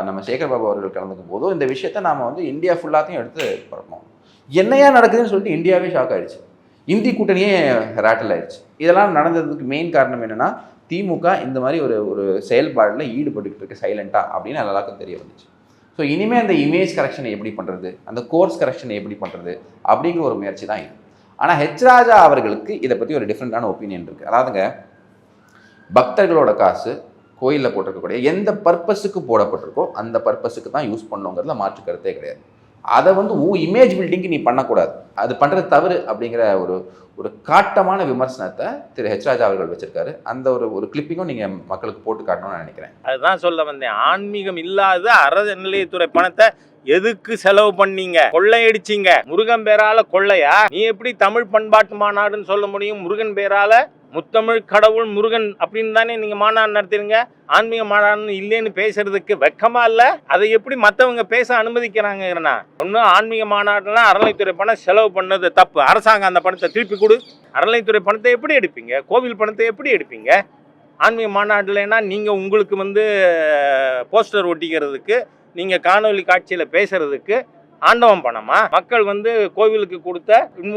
நம்ம சேகர் பாபு அவர்கள் கலந்துக்கும் போதும் இந்த விஷயத்தை நாம் வந்து இந்தியா ஃபுல்லாத்தையும் எடுத்து பரப்பணும். என்னையா நடக்குதுன்னு சொல்லிட்டு இந்தியாவே ஷாக் ஆகிடுச்சு இந்தி கூட்டணியே ரேட்டல் ஆயிடுச்சு. இதெல்லாம் நடந்ததுக்கு மெயின் காரணம் என்னென்னா திமுக இந்த மாதிரி ஒரு ஒரு செயல்பாடில் ஈடுபட்டுக்கிட்டு இருக்கு சைலண்ட்டாக அப்படின்னு எல்லாருக்கும் தெரிய வந்துச்சு. ஸோ இனிமேல் அந்த இமேஜ் கரெக்ஷனை எப்படி பண்ணுறது அந்த கோர்ஸ் கரெக்ஷனை எப்படி பண்ணுறது அப்படிங்கிற ஒரு முயற்சி தான் இது. ஆனால் ஹெச் ராஜா அவர்களுக்கு இதை பற்றி ஒரு டிஃப்ரெண்ட்டான ஒப்பீனியன் இருக்குது அதாவதுங்க பக்தர்களோட காசு கோயிலில் போட்டிருக்கக்கூடிய எந்த பர்பஸுக்கு போடப்பட்டிருக்கோ அந்த பர்பஸுக்கு தான் யூஸ் பண்ணுங்கிறதுல மாற்று கருத்தே கிடையாது. அதை வந்து உன் இமேஜ் பில்டிங்க்கு நீ பண்ணக்கூடாது. அது பண்ணுறது தவறு அப்படிங்கிற ஒரு ஒரு காட்டமான விமர்சனத்தை திரு ஹெச் ராஜா அவர்கள் வச்சிருக்காரு. அந்த ஒரு ஒரு கிளிப்பிங்கும் நீங்கள் மக்களுக்கு போட்டு காட்டணும்னு நினைக்கிறேன். அதுதான் சொல்ல வந்தேன். ஆன்மீகம் இல்லாத அறநிலையத்துறை பணத்தை எதுக்கு செலவு பண்ணீங்க? கொள்ளையடிச்சீங்க. முருகன் பேரால கொள்ளையா? நீ எப்படி தமிழ் பண்பாட்டு மாநாடுன்னு சொல்ல முடியும்? முருகன் பேரால முத்தமிழ் கடவுள் முருகன் அப்படின்னு தானே நீங்க மாநாடு நடத்துறீங்க? ஆன்மீக மாநாடுன்னு இல்லைன்னு பேசுறதுக்கு வெக்கமா இல்ல? அதை எப்படி மத்தவங்க பேச அனுமதிக்கிறாங்கன்னா ஒன்றும் ஆன்மீக மாநாடுலாம் அறநிலைத்துறை பணம் செலவு பண்ணது தப்பு. அரசாங்கம் அந்த பணத்தை திருப்பி கொடு. அறநிலைத்துறை பணத்தை எப்படி எடுப்பீங்க? கோவில் பணத்தை எப்படி எடுப்பீங்க? ஆன்மீக மாநாடுலன்னா நீங்கள் உங்களுக்கு வந்து போஸ்டர் ஒட்டிக்கிறதுக்கு நீங்கள் காணொலி காட்சியில் பேசுறதுக்கு ஆண்டவன் பணமா? மக்கள் வந்து கோவிலுக்கு கொடுத்த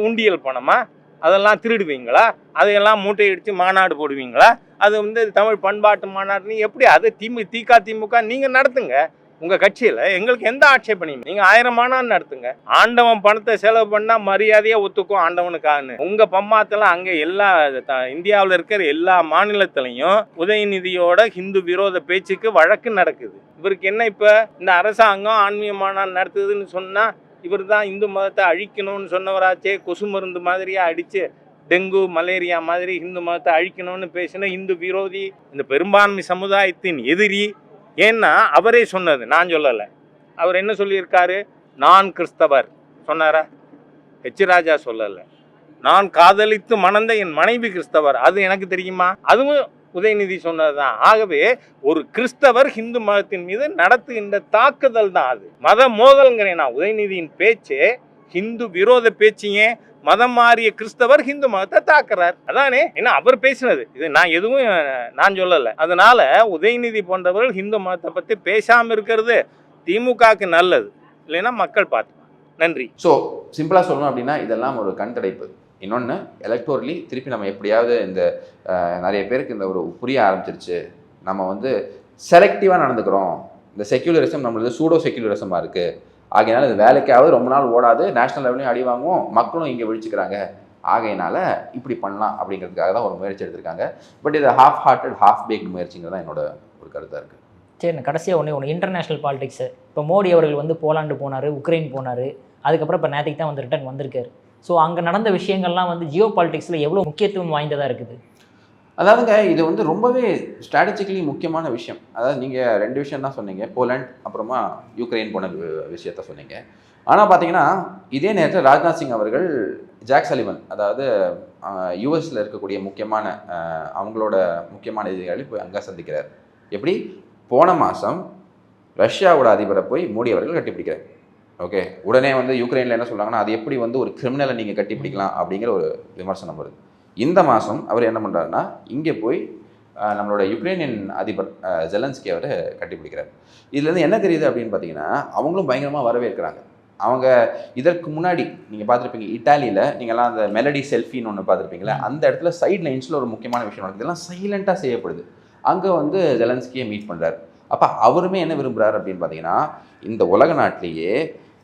உண்டியல் பணமா? அதெல்லாம் திருடுவீங்களா? அதையெல்லாம் மூட்டை அடித்து மாநாடு போடுவீங்களா? அது வந்து தமிழ் பண்பாட்டு மாநாடுன்னு எப்படி அது திமு திக திமுக நீங்கள் நடத்துங்க. உங்கள் கட்சியில் எங்களுக்கு எந்த ஆட்சேபனையும் நீங்கள் ஆயிரம் மாநாடு நடத்துங்க. ஆண்டவன் பணத்தை செலவு பண்ணால் மரியாதையாக ஒத்துக்கும் ஆண்டவனுக்கான்னு உங்கள் பம்மாத்தில் அங்கே எல்லா இந்தியாவில் இருக்கிற எல்லா மாநிலத்திலையும் உதயநிதியோட ஹிந்து விரோத பேச்சுக்கு வழக்கு நடக்குது. இவருக்கு என்ன இப்போ இந்த அரசாங்கம் ஆன்மீக மாநாடு நடத்துதுன்னு சொன்னால் இவர் தான் இந்து மதத்தை அழிக்கணும்னு சொன்னவராச்சே கொசு மருந்து மாதிரியாக அடித்து டெங்கு மலேரியா மாதிரி இந்து மதத்தை அழிக்கணும்னு பேசின இந்து விரோதி இந்த பெரும்பான்மை சமுதாயத்தின் எதிரி. ஏன்னா அவரே சொன்னது நான் சொல்லலை. அவர் என்ன சொல்லியிருக்காரு? நான் கிறிஸ்தவர். சொன்னாரா? ஹெச் ராஜா சொல்லலை. நான் காதலித்து மணந்த என் மனைவி கிறிஸ்தவர். அது எனக்கு தெரியுமா? அதுவும் உதயநிதி சொன்னதுதான். ஆகவே ஒரு கிறிஸ்தவர் ஹிந்து மதத்தின் மீது நடத்துகின்ற தாக்குதல் தான் அது. மத மோதல்ங்கிறேன் நான் உதயநிதியின் பேச்சு ஹிந்து விரோத பேச்சையே மதம் மாறிய கிறிஸ்தவர் ஹிந்து மதத்தை தாக்குறார். அதானே? ஏன்னா அவர் பேசினது. இது நான் எதுவும் நான் சொல்லலை. அதனால உதயநிதி போன்றவர்கள் ஹிந்து மதத்தை பற்றி பேசாமல் இருக்கிறது திமுகவுக்கு நல்லது. இல்லைன்னா மக்கள் பார்த்து நன்றி. ஸோ சிம்பிளாக சொல்லணும் அப்படின்னா இதெல்லாம் ஒரு கண் இன்னொன்று எலக்டோரலி திருப்பி நம்ம எப்படியாவது இந்த நிறைய பேருக்கு இந்த ஒரு புரிய ஆரம்பிச்சிருச்சு. நம்ம வந்து செலக்டிவாக நடந்துக்கிறோம். இந்த செக்யூலரிசம் நம்மளது சூடோ செக்யூலரிசமாக இருக்குது ஆகையினால இது வேலைக்காவது ரொம்ப நாள் ஓடாது நேஷனல் லெவலையும் அடி வாங்குவோம் மக்களும் இங்கே விழிச்சுக்கிறாங்க. ஆகையினால இப்படி பண்ணலாம் அப்படிங்கிறதுக்காக தான் ஒரு முயற்சி எடுத்திருக்காங்க. பட் இது ஹாஃப் ஹார்ட்டட் ஹாஃப் பேக்டு முயற்சிங்கிறது தான் என்னோட ஒரு கருத்தாக இருக்குது சரி கடைசியாக ஒன்று ஒன்று இன்டர்நேஷ்னல் பாலிடிக்ஸு இப்போ மோடி அவர்கள் வந்து போலாண்டு போனார் உக்ரைன் போனார். அதுக்கப்புறம் இப்போ நேற்றுக்கு தான் வந்து ரிட்டர்ன் வந்திருக்காரு. ஸோ அங்கே நடந்த விஷயங்கள்லாம் வந்து ஜியோ பாலிடிக்ஸில் எவ்வளோ முக்கியத்துவம் வாய்ந்ததாக இருக்குது? அதாவதுங்க இது வந்து ரொம்பவே ஸ்ட்ராட்டஜிக்கலி முக்கியமான விஷயம். அதாவது நீங்கள் ரெண்டு விஷயம் தான் சொன்னீங்க. போலண்ட் அப்புறமா யுக்ரைன் போன விஷயத்த சொன்னீங்க. ஆனால் பார்த்தீங்கன்னா இதே நேரத்தில் ராஜ்நாத் சிங் அவர்கள் ஜாக் சலிவன் அதாவது யூஎஸில் இருக்கக்கூடிய முக்கியமான அவங்களோட முக்கியமான எதிரிகளை போய் அங்கே சந்திக்கிறார். எப்படி? போன மாதம் ரஷ்யாவோட அதிபரை போய் மோடி அவர்கள் கட்டிப்பிடிக்கிறார். ஓகே உடனே வந்து யுக்ரைனில் என்ன சொல்கிறாங்கன்னா அது எப்படி வந்து ஒரு கிரிமினலை நீங்கள் கட்டி பிடிக்கலாம் அப்படிங்கிற ஒரு விமர்சனம் வருது. இந்த மாதம் அவர் என்ன பண்ணுறாருன்னா இங்கே போய் நம்மளோட யுக்ரைனியன் அதிபர் ஜெலன்ஸ்கி அவர் கட்டிப்பிடிக்கிறார் இதுலேருந்து என்ன தெரியுது அப்படின்னு பார்த்தீங்கன்னா அவங்களும் பயங்கரமாக வரவேற்கிறாங்க. அவங்க இதற்கு முன்னாடி நீங்கள் பார்த்துருப்பீங்க இட்டாலியில் நீங்கள்லாம் அந்த மெலடி செல்ஃபின்னு ஒன்று பார்த்துருப்பீங்களா அந்த இடத்துல சைட் லைன்ஸில் ஒரு முக்கியமான விஷயம் நடக்குது. இதெல்லாம் சைலண்ட்டாக செய்யப்படுது. அங்கே வந்து ஜெலன்ஸ்கியை மீட் பண்ணுறாரு அப்போ அவருமே என்ன விரும்புகிறார் அப்படின்னு பார்த்தீங்கன்னா இந்த உலக நாட்டிலேயே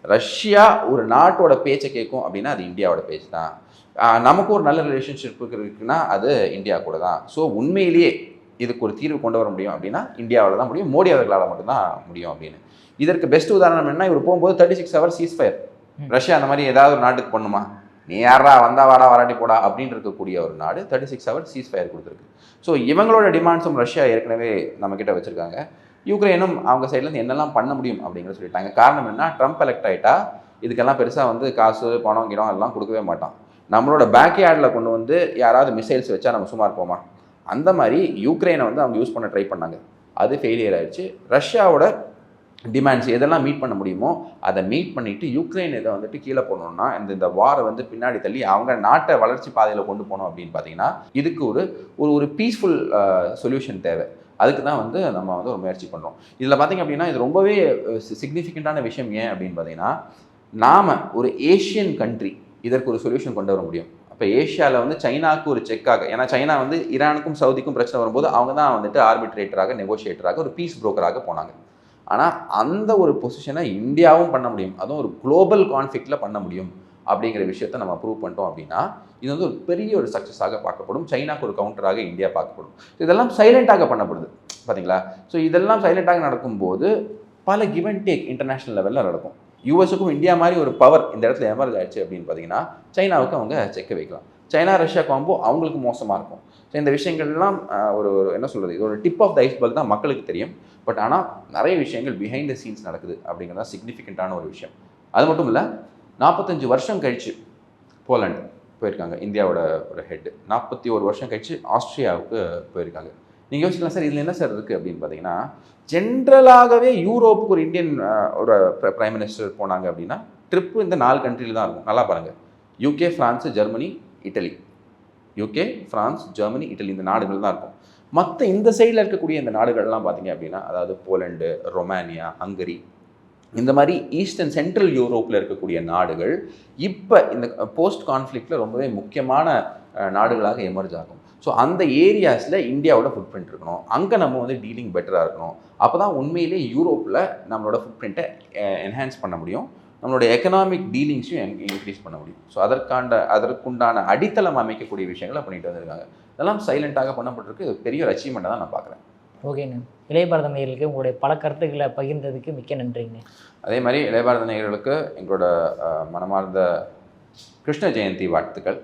ரஷ்யா ஒரு நாட்டோட பேச்சை கேட்கும் அப்படின்னா அது இந்தியாவோட பேச்சு தான். ஆஹ் நமக்கு ஒரு நல்ல ரிலேஷன்ஷிப் இருக்குன்னா அது இந்தியா கூட தான். ஸோ உண்மையிலேயே இதுக்கு ஒரு தீர்வு கொண்டு வர முடியும் அப்படின்னா இந்தியாவில் தான் முடியும். மோடி அவர்களால் மட்டும்தான் முடியும் அப்படின்னு. இதற்கு பெஸ்ட் உதாரணம் என்ன இவர் போகும்போது thirty six hour ceasefire. Russia அந்த மாதிரி ஏதாவது ஒரு நாட்டுக்கு பண்ணுமா நீ யாரா வந்தா வாடா வராட்டி போடா அப்படின்னு இருக்கக்கூடிய ஒரு நாடு thirty six hour cheese fire கொடுத்துருக்கு. ஸோ இவங்களோட டிமாண்ட்ஸும் ரஷ்யா ஏற்கனவே நம்மக்கிட்ட வச்சுருக்காங்க. யுக்ரைனும் அவங்க சைட்லேருந்து என்னெல்லாம் பண்ண முடியும் அப்படிங்கிற சொல்லிட்டாங்க. காரணம் என்ன? ட்ரம்ப் எலெக்ட் ஆகிட்டா இதுக்கெல்லாம் பெருசாக வந்து காசு பணம் கிணம் எல்லாம் கொடுக்கவே மாட்டான். நம்மளோட பேக்யார்டில் கொண்டு வந்து யாராவது மிசைல்ஸ் வச்சா நம்ம சும்மா இருப்போமா அந்த மாதிரி யுக்ரைனை வந்து அவங்க யூஸ் பண்ண ட்ரை பண்ணாங்க. அது ஃபெயிலியர் ஆயிடுச்சு. ரஷ்யாவோட டிமாண்ட்ஸ் எதெல்லாம் மீட் பண்ண முடியுமோ அதை மீட் பண்ணிவிட்டு யுக்ரைன் இதை வந்துட்டு கீழே போகணுன்னா இந்த இந்த வாரை வந்து பின்னாடி தள்ளி அவங்க நாட்டை வளர்ச்சி பாதையில் கொண்டு போகணும் அப்படின்னு பார்த்தீங்கன்னா இதுக்கு ஒரு ஒரு ஒரு பீஸ்ஃபுல் சொல்யூஷன் தேவை. அதுக்கு தான் வந்து நம்ம வந்து ஒரு முயற்சி பண்ணுறோம் இதில் பார்த்தீங்க அப்படின்னா இது ரொம்பவே சிக்னிஃபிகண்ட்டான விஷயம் ஏன் அப்படின்னு பார்த்தீங்கன்னா நாம் ஒரு ஏஷியன் கண்ட்ரி இதற்கு ஒரு சொல்யூஷன் கொண்டு வர முடியும். அப்போ ஏஷியாவில் வந்து சைனாக்கு ஒரு செக்காக ஏன்னா சைனா வந்து ஈரானுக்கும் சவுதிக்கும் பிரச்சனை வரும்போது அவங்க தான் வந்துட்டு ஆர்பிட்ரேட்டராக நெகோஷியேட்டராக ஒரு பீஸ் புரோக்கராக போனாங்க. ஆனால் அந்த ஒரு பொசிஷனை இந்தியாவும் பண்ண முடியும். அதுவும் ஒரு குளோபல் கான்ஃப்ளிக்டில் பண்ண முடியும் அப்படிங்கிற விஷயத்த நம்ம ப்ரூவ் பண்ணிட்டோம் அப்படின்னா இது வந்து ஒரு பெரிய ஒரு சக்ஸஸாக பார்க்கப்படும். சைனாக்கு ஒரு கவுண்டராக இந்தியா பார்க்கப்படும். இதெல்லாம் சைலண்ட்டாக பண்ணப்படுது. பார்த்தீங்களா ஸோ இதெல்லாம் சைலண்ட்டாக நடக்கும்போது பல கிவ் அண்ட் டேக் இன்டர்நேஷனல் லெவலில் நடக்கும். யூஎஸுக்கும் இந்தியா மாதிரி ஒரு பவர் இந்த இடத்துல எமர்ஜ் ஆயிடுச்சு அப்படின்னு பார்த்தீங்கன்னா சைனாவுக்கு அவங்க செக்க வைக்கலாம். சைனா ரஷ்யா காம்போ அவங்களுக்கு மோசமாக இருக்கும். ஸோ இந்த விஷயங்கள்லாம் ஒரு ஒரு என்ன சொல்கிறது இது ஒரு டிப் ஆஃப் த ஐஸ்பர்க் தான் மக்களுக்கு தெரியும். பட் ஆனால் நிறைய விஷயங்கள் பிஹைண்ட் த சீன்ஸ் நடக்குது அப்படிங்கிறது தான் சிக்னிஃபிகண்ட்டான ஒரு விஷயம். அது மட்டும் இல்லை நாற்பத்தஞ்சு வருஷம் கழிச்சு போலாண்டு. போயிருக்காங்க இந்தியாவோட ஒரு ஹெட் நாற்பத்தி ஒரு வருஷம் கழிச்சு ஆஸ்திரியாவுக்கு போயிருக்காங்க. நீங்கள் யோசிக்கலாம் சார் இதில் என்ன சார் இருக்குது அப்படின்னு பார்த்தீங்கன்னா ஜென்ரலாகவே யூரோப்புக்கு ஒரு இந்தியன் ஒரு பிரைம் மினிஸ்டர் போனாங்க அப்படின்னா ட்ரிப்பு இந்த நாலு கண்ட்ரியில் தான் இருக்கும். நல்லா பாருங்கள் UK France Germany Italy UK France Germany Italy இந்த நாடுகள் தான் இருக்கும். மற்ற இந்த சைடில் இருக்கக்கூடிய இந்த நாடுகள்லாம் பார்த்தீங்க அப்படின்னா அதாவது போலண்டு ரொமானியா ஹங்கரி இந்த மாதிரி ஈஸ்டர்ன் சென்ட்ரல் யூரோப்பில் இருக்கக்கூடிய நாடுகள் இப்போ இந்த போஸ்ட் கான்ஃப்ளிக்டில் ரொம்பவே முக்கியமான நாடுகளாக எமர்ஜ் ஆகும். ஸோ அந்த ஏரியாஸில் இந்தியாவோட ஃபுட் பிரிண்ட் இருக்கணும். அங்கே நம்ம வந்து டீலிங் பெட்டராக இருக்கணும். அப்போ தான் உண்மையிலே யூரோப்பில் நம்மளோட ஃபுட் பிரிண்ட்டை என்ஹான்ஸ் பண்ண முடியும். நம்மளோட எக்கனாமிக் டீலிங்ஸையும் இன்க்ரீஸ் பண்ண முடியும். ஸோ அதற்காண்ட அதற்குண்டான அடித்தளம் அமைக்கக்கூடிய விஷயங்களை பண்ணிட்டு வந்திருக்காங்க. இதெல்லாம் சைலண்ட்டாக பண்ணப்பட்டிருக்கு. பெரிய ஒரு அச்சீவ்மெண்ட்டாக தான் நான் பார்க்குறேன். ஓகேங்க. இளையபாரத நேயர்களுக்கு உங்களுடைய பல கருத்துக்களை பகிர்ந்ததுக்கு மிக்க நன்றிங்க. அதே மாதிரி இளையபாரத நேயர்களுக்கு எங்களோட மனமார்ந்த கிருஷ்ண ஜெயந்தி வாழ்த்துக்கள்.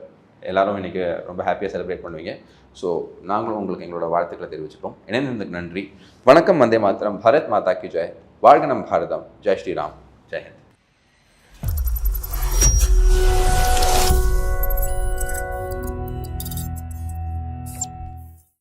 எல்லாரும் இன்றைக்கி ரொம்ப ஹாப்பியாக செலிப்ரேட் பண்ணுவீங்க. ஸோ நாங்களும் உங்களுக்கு எங்களோட வாழ்த்துக்களை தெரிவிச்சுக்கிறோம் இணைந்ததுக்கு நன்றி. வணக்கம் வந்தே மாத்திரம். பாரத் மாதா கி ஜெய். வாழ்க நம் பாரதம். ஜெய் ஸ்ரீராம். ஜெய்